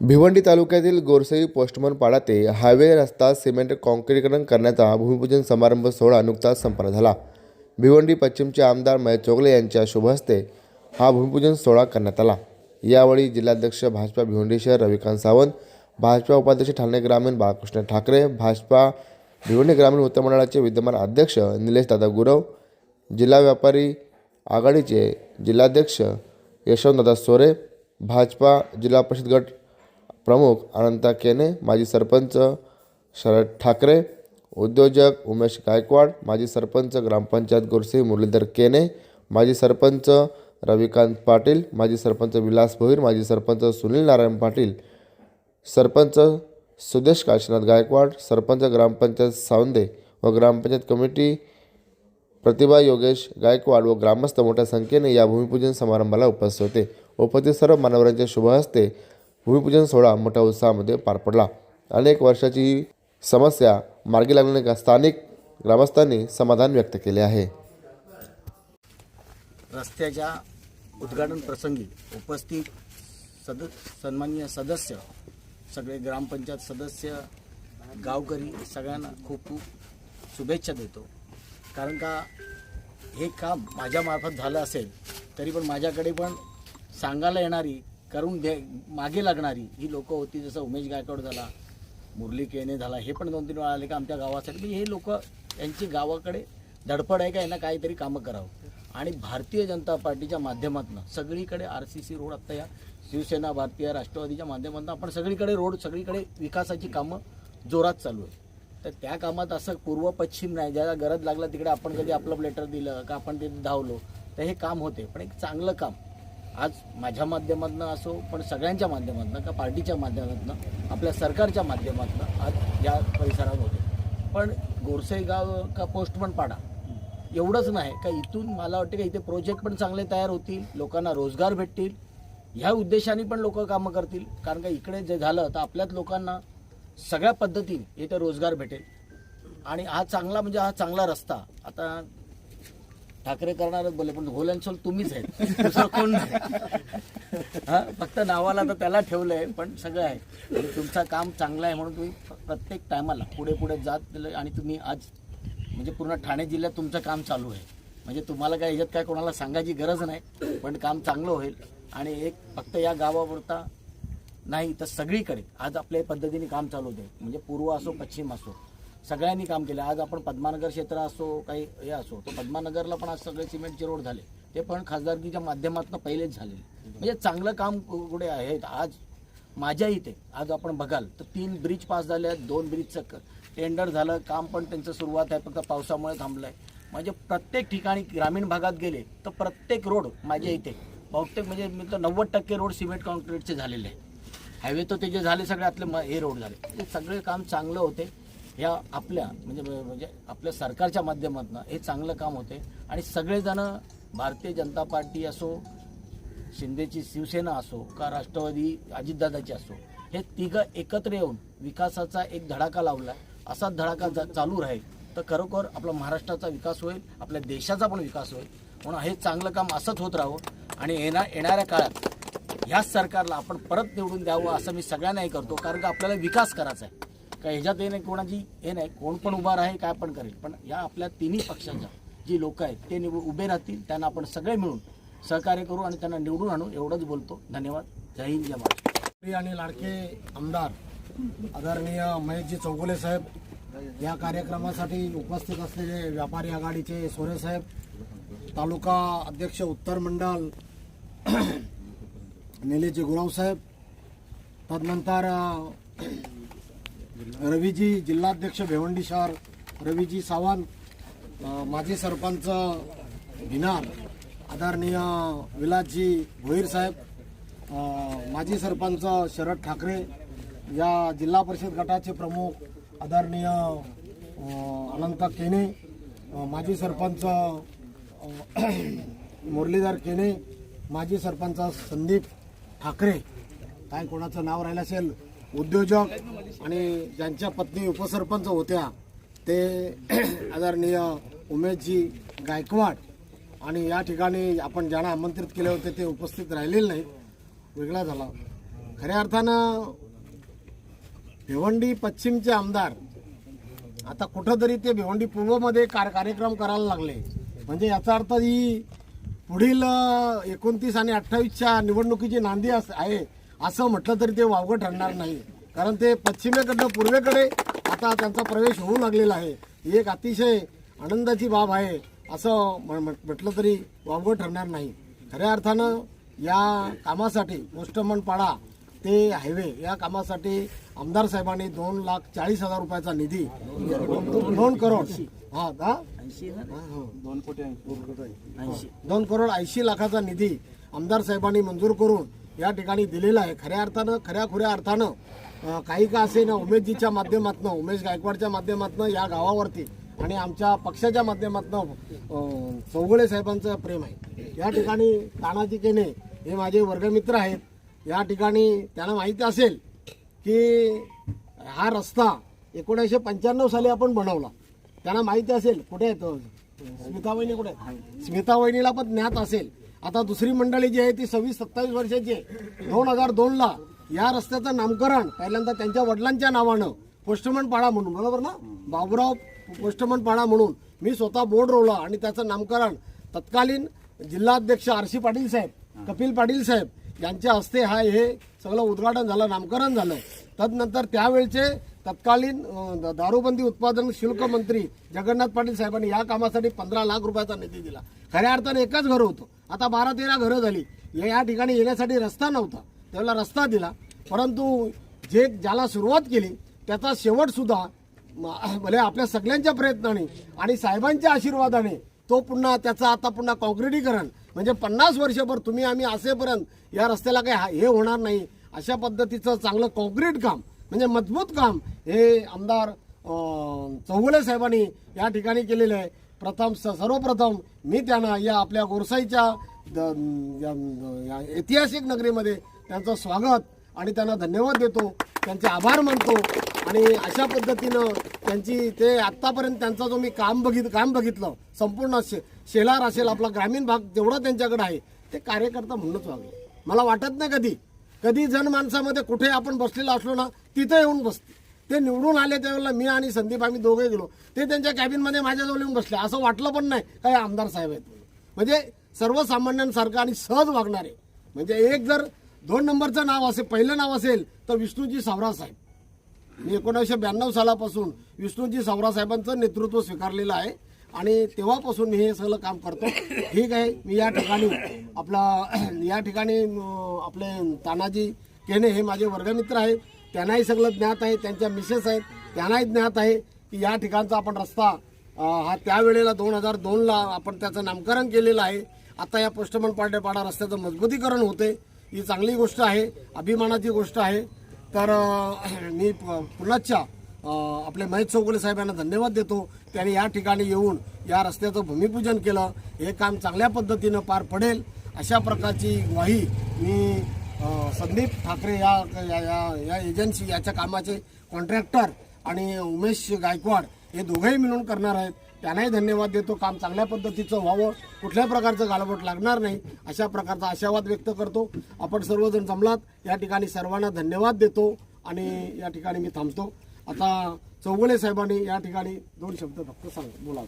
भिवंडी तालुक्यातील गोरसई पोस्टमन पाडा ते हायवे रस्ता सिमेंट काँक्रीकरण करण्याचा भूमिपूजन समारंभ सोहळा नुकताच संपन्न झाला. भिवंडी पश्चिमचे आमदार महेश चोगले यांच्या शुभहस्ते हा भूमिपूजन सोहळा करण्यात आला. यावेळी जिल्हाध्यक्ष भाजपा भिवंडी शहर रविकांत सावंत भाजपा उपाध्यक्ष ठाणे ग्रामीण बाळकृष्ण ठाकरे भाजपा भिवंडी ग्रामीण उत्तर मंडळाचे विद्यमान अध्यक्ष निलेश दादा गुरव जिल्हा व्यापारी आघाडीचे जिल्हाध्यक्ष यशवंतदादा सोरे भाजपा जिल्हा परिषद गट प्रमुख अनंता केने माजी सरपंच शरद ठाकरे उद्योजक उमेश गायकवाड माजी सरपंच ग्रामपंचायत गोरसे मुरलीधर केने माजी सरपंच रविकांत पाटील माजी सरपंच विलास भोईर माजी सरपंच सुनील नारायण पाटील सरपंच सुदेश काशीनाथ गायकवाड सरपंच ग्रामपंचायत सावंदे व ग्रामपंचायत कमिटी प्रतिभा योगेश गायकवाड व ग्रामस्थ मोठ्या संख्येने या भूमिपूजन समारंभाला उपस्थित होते. उपस्थित सर्व मान्यवरांच्या शुभहस्ते भूमिपूजन सोहळा मोठ्या उत्साहामध्ये पार पडला. अनेक वर्षाची ही समस्या मार्गी लागल्याने स्थानिक ग्रामस्थांनी समाधान व्यक्त केले आहे. रस्त्याच्या उद्घाटन प्रसंगी उपस्थित सद सन्मान्य सदस्य सगळे ग्रामपंचायत सदस्य गावकरी सगळ्यांना खूप खूप शुभेच्छा देतो. कारण का हे काम माझ्यामार्फत झालं असेल तरी पण माझ्याकडे पण सांगायला येणारी करून घे मागे लागणारी ही लोकं होती जसं उमेश गायकवाड झाला मुरली केने झाला हे पण दोन तीन वेळा आले का आमच्या गावासाठी. म्हणजे हे लोक यांची गावाकडे धडपड आहे का यांना काहीतरी कामं करावं? आणि भारतीय जनता पार्टीच्या माध्यमातून सगळीकडे आर सी सी रोड आत्ता या शिवसेना भारतीय राष्ट्रवादीच्या माध्यमातून आपण सगळीकडे रोड सगळीकडे विकासाची कामं जोरात चालू आहे तर त्या कामात असं पूर्व पश्चिम नाही. ज्याला गरज लागला तिकडे आपण कधी आपलं लेटर दिलं का आपण तिथे धावलो तर हे काम होते. पण एक चांगलं काम. आज माझ्या माध्यमातून असो पण सगळ्यांच्या माध्यमातून का पार्टीच्या माध्यमातून आपल्या सरकारच्या माध्यमातून आज या परिसरात होते. पण गोरसेगाव का का पोस्टमन पाडा. एवढंच नाही का इथून मला वाटतं का इथे प्रोजेक्ट पण चांगले तयार होतील लोकांना रोजगार भेटतील. ह्या उद्देशाने पण लोक कामं करतील. कारण का इकडे जे झालं तर आपल्याच लोकांना सगळ्या पद्धतीने इथे रोजगार भेटेल. आणि हा चांगला म्हणजे हा चांगला रस्ता. आता ठाकरे करणारच बोले पण घोलनसोल तुम्हीच आहेत. दुसरं कोण नाही. हा फक्त नावाला तर त्याला ठेवलंय पण सगळं आहे. आणि तुमचं काम चांगलं आहे म्हणून तुम्ही प्रत्येक टायमाला पुढे पुढे जात आणि तुम्ही आज म्हणजे पूर्ण ठाणे जिल्ह्यात तुमचं काम चालू आहे. म्हणजे तुम्हाला काय ह्याच्यात काय कोणाला सांगायची गरज नाही पण काम चांगलं होईल. आणि एक फक्त या गावापुरता नाही तर सगळीकडे. आज आपल्या पद्धतीने काम चालू होते. म्हणजे पूर्व असो पश्चिम असो. सगळ्यांनी काम केलं. आज आपण पद्मानगर क्षेत्र असो काही हे असो तर पद्मानगरला पण आज सगळे सिमेंटचे रोड झाले. ते पण खासदारकीच्या माध्यमातून पहिलेच झालेले. म्हणजे चांगलं काम कुठे आहेत आज माझ्या इथे आज आपण बघाल तर तीन ब्रिज पास झाले आहेत दोन ब्रिजचं क- टेंडर झालं काम पण त्यांचं सुरुवात आहे फक्त पावसामुळे थांबलं आहे म्हणजे प्रत्येक ठिकाणी ग्रामीण भागात गेले तर प्रत्येक रोड माझ्या इथे बहुतेक म्हणजे मी तर नव्वद टक्के रोड सिमेंट कॉन्क्रीटचे झालेले आहे हायवे तर ते जे झाले सगळे आपले म- हे रोड झाले. सगळे काम चांगलं होते. ह्या आपल्या म्हणजे म्हणजे आपल्या सरकारच्या माध्यमातून हे चांगलं काम होते. आणि सगळेजण भारतीय जनता पार्टी असो शिंदेची शिवसेना असो का राष्ट्रवादी अजितदादाची असो हे तिघं एकत्र येऊन विकासाचा एक धडाका लावला. असाच धडाका जा- चालू राहील. तर खरोखर आपला महाराष्ट्राचा विकास होईल आपल्या देशाचा पण विकास होईल. म्हणून हे चांगलं काम असंच होत राहावं. आणि येणार येणाऱ्या काळात ह्याच सरकारला आपण परत निवडून द्यावं असं मी सगळ्यांनाही करतो. कारण का आपल्याला विकास करायचा आहे. का ह्याच्यात हे नाही कोणाची हे नाही कोण पण उभा राहील काय पण करेल. पण या आपल्या तिन्ही पक्षाच्या जी लोक आहेत ते निवड उभे राहतील त्यांना आपण सगळे मिळून सहकार्य करू आणि त्यांना निवडून आणू एवढंच बोलतो. धन्यवाद. जय हिंद जय महाराष्ट्र. आणि लाडके आमदार आदरणीय महेशजी चौगुले साहेब या कार्यक्रमासाठी उपस्थित असलेले व्यापारी आघाडीचे सोरे साहेब तालुका अध्यक्ष उत्तर मंडल निलेजी गुराव साहेब तदनंतर रवीजी जिल्हाध्यक्ष भेवंडी शहर रवीजी सावंत माजी सरपंच भिनार आदरणीय विलासजी भोईर साहेब माजी सरपंच शरद ठाकरे या जिल्हा परिषद गटाचे प्रमुख आदरणीय अनंत केने माजी सरपंच मुरलीधर केने माजी सरपंच संदीप ठाकरे. काय कोणाचं नाव राहिलं असेल? उद्योजक आणि ज्यांच्या पत्नी उपसरपंच होत्या ते आदरणीय उमेशजी गायकवाड आणि या ठिकाणी आपण ज्यांना आमंत्रित केले होते ते उपस्थित राहिलेले नाहीत. वेगळा झाला. खऱ्या अर्थानं भिवंडी पश्चिमचे आमदार आता कुठंतरी ते भिवंडी पूर्वमध्ये कार कार्यक्रम करायला लागले. म्हणजे याचा अर्थ ही पुढील एकोणतीस आणि अठ्ठावीसच्या निवडणुकीची नांदी आहे. असं म्हटलं तरी ते वावगं ठरणार नाही. कारण ते पश्चिमेकडनं पूर्वेकडे आता त्यांचा प्रवेश होऊ लागलेला आहे. ही एक अतिशय आनंदाची बाब आहे असं म्ह- म्ह- म्हटलं तरी वावगं ठरणार नाही. खऱ्या अर्थानं या कामासाठी पोस्टमन पाडा ते हायवे या कामासाठी आमदार साहेबांनी दोन लाख चाळीस हजार रुपयाचा निधी दोन करोड हा का हो. दोन करोड ऐंशी लाखाचा निधी आमदार साहेबांनी मंजूर करून या ठिकाणी दिलेला आहे. खऱ्या अर्थानं खऱ्या खुऱ्या अर्थानं काही का असे ना उमेशजीच्या माध्यमातनं उमेश गायकवाडच्या माध्यमातनं या गावावरती आणि आमच्या पक्षाच्या माध्यमातनं अं, साहेबांचं प्रेम आहे. या ठिकाणी तानाजी केने हे माझे वर्गमित्र आहेत. या ठिकाणी त्यांना माहिती असेल की हा रस्ता एकोणीसशे पंच्याण्णव साली आपण बनवला. त्यांना माहिती असेल कुठे येतो तो? स्मिता वहिनी कुठे आहे? स्मिता वहिनीला पण ज्ञात असेल. आता दुसरी मंडळी जी आहे ती सव्वीस सत्तावीस वर्षाची आहे. दोन हजार दोनला या रस्त्याचं नामकरण पहिल्यांदा त्यांच्या वडिलांच्या नावानं पोस्टमन पाडा म्हणून बरोबर ना? बाबुराव पोस्टमन पाडा म्हणून मी स्वतः बोर्ड रोवला आणि त्याचं नामकरण तत्कालीन जिल्हाध्यक्ष आर सी पाटील साहेब कपिल पाटील साहेब यांच्या हस्ते हा हे सगळं उद्घाटन झालं नामकरण झालं. तदनंतर त्यावेळचे तत्कालीन दारूबंदी उत्पादन शुल्क मंत्री जगन्नाथ पाटील साहेबांनी या कामासाठी पंधरा लाख रुपयाचा निधी दिला. खऱ्या अर्थाने एकच घर होतं. आता बारा तेरा घरं झाली. या या ठिकाणी येण्यासाठी रस्ता नव्हता. त्याला रस्ता दिला. परंतु जे ज्याला सुरुवात केली त्याचा शेवटसुद्धा भले आपल्या सगळ्यांच्या प्रयत्नाने आणि साहेबांच्या आशीर्वादाने तो पुन्हा त्याचा आता पुन्हा कॉन्क्रिटीकरण म्हणजे पन्नास वर्षभर तुम्ही आम्ही असेपर्यंत या रस्त्याला काही हा- हे होणार नाही. अशा पद्धतीचं चांगलं कॉन्क्रीट काम म्हणजे मजबूत काम हे आमदार चौगुले साहेबांनी या ठिकाणी केलेलं आहे. प्रथम स- सर्वप्रथम मी त्यांना या आपल्या गोरसाईच्या द- या- ऐतिहासिक नगरीमध्ये त्यांचं स्वागत आणि त्यांना धन्यवाद देतो. त्यांचे आभार मानतो. आणि अशा पद्धतीनं त्यांची ते आत्तापर्यंत त्यांचा जो मी काम बघित काम बघितलं संपूर्ण शे शेलार असेल आपला ग्रामीण भाग जेवढा त्यांच्याकडे आहे ते कार्यकर्ता म्हणूनच वागले. मला वाटत नाही कधी. कधी जनमानसामध्ये कुठे आपण बसलेलो असलो ना तिथे येऊन बसते. ते निवडून आले त्यावेळेला मी आणि संदीप आम्ही दोघे गेलो. ते त्यांच्या कॅबिनमध्ये माझ्याजवळ येऊन बसले. असं वाटलं पण नाही. काय आमदार साहेब आहेत म्हणजे सर्वसामान्यांसारखं आणि सहज वागणारे. म्हणजे एक जर दोन नंबरचं नाव असेल पहिलं नाव असेल तर विष्णूजी सावरा साहेब. मी एकोणीसशे ब्याण्णव सालापासून विष्णूजी सावरा साहेबांचं नेतृत्व स्वीकारलेलं आहे. आणि तेव्हापासून मी हे सगळं काम करतो. ठीक आहे. मी या ठिकाणी आपला या ठिकाणी आपले तानाजी केने हे माझे वर्गमित्र आहेत. त्यांनाही सगळं ज्ञात आहे त्यांच्या मिसेस आहेत त्यांनाही ज्ञात आहे की या ठिकाणचा आपण रस्ता हा त्यावेळेला दोन हजार दोनला आपण त्याचं नामकरण केलेलं आहे. आता या पोस्टमन पाडेपाडा रस्त्याचं मजबूतीकरण होते ही चांगली गोष्ट आहे अभिमानाची गोष्ट आहे. तर मी प- आपले महेश चौगुले साहेब यांना धन्यवाद देतो. त्यांनी या ठिकाणी येऊन या रस्त्याचं भूमिपूजन केलं. हे काम चांगल्या पद्धतीनं पार पडेल. अशा प्रकारची ग्वाही मी संदीप ठाकरे या या या- या एजन्सी याच्या कामाचे कॉन्ट्रॅक्टर आणि उमेश गायकवाड हे दोघंही मिळून करणार आहेत. त्यांनाही धन्यवाद देतो. काम चांगल्या पद्धतीचं व्हावं. कुठल्या प्रकारचं गालबोट लागणार नाही अशा प्रकारचा आशावाद व्यक्त करतो. आपण सर्वजण जमलात. या ठिकाणी सर्वांना धन्यवाद देतो आणि या ठिकाणी मी थांबतो. आता चौगुले साहेबांनी या ठिकाणी दोन शब्द फक्त सांग बोला.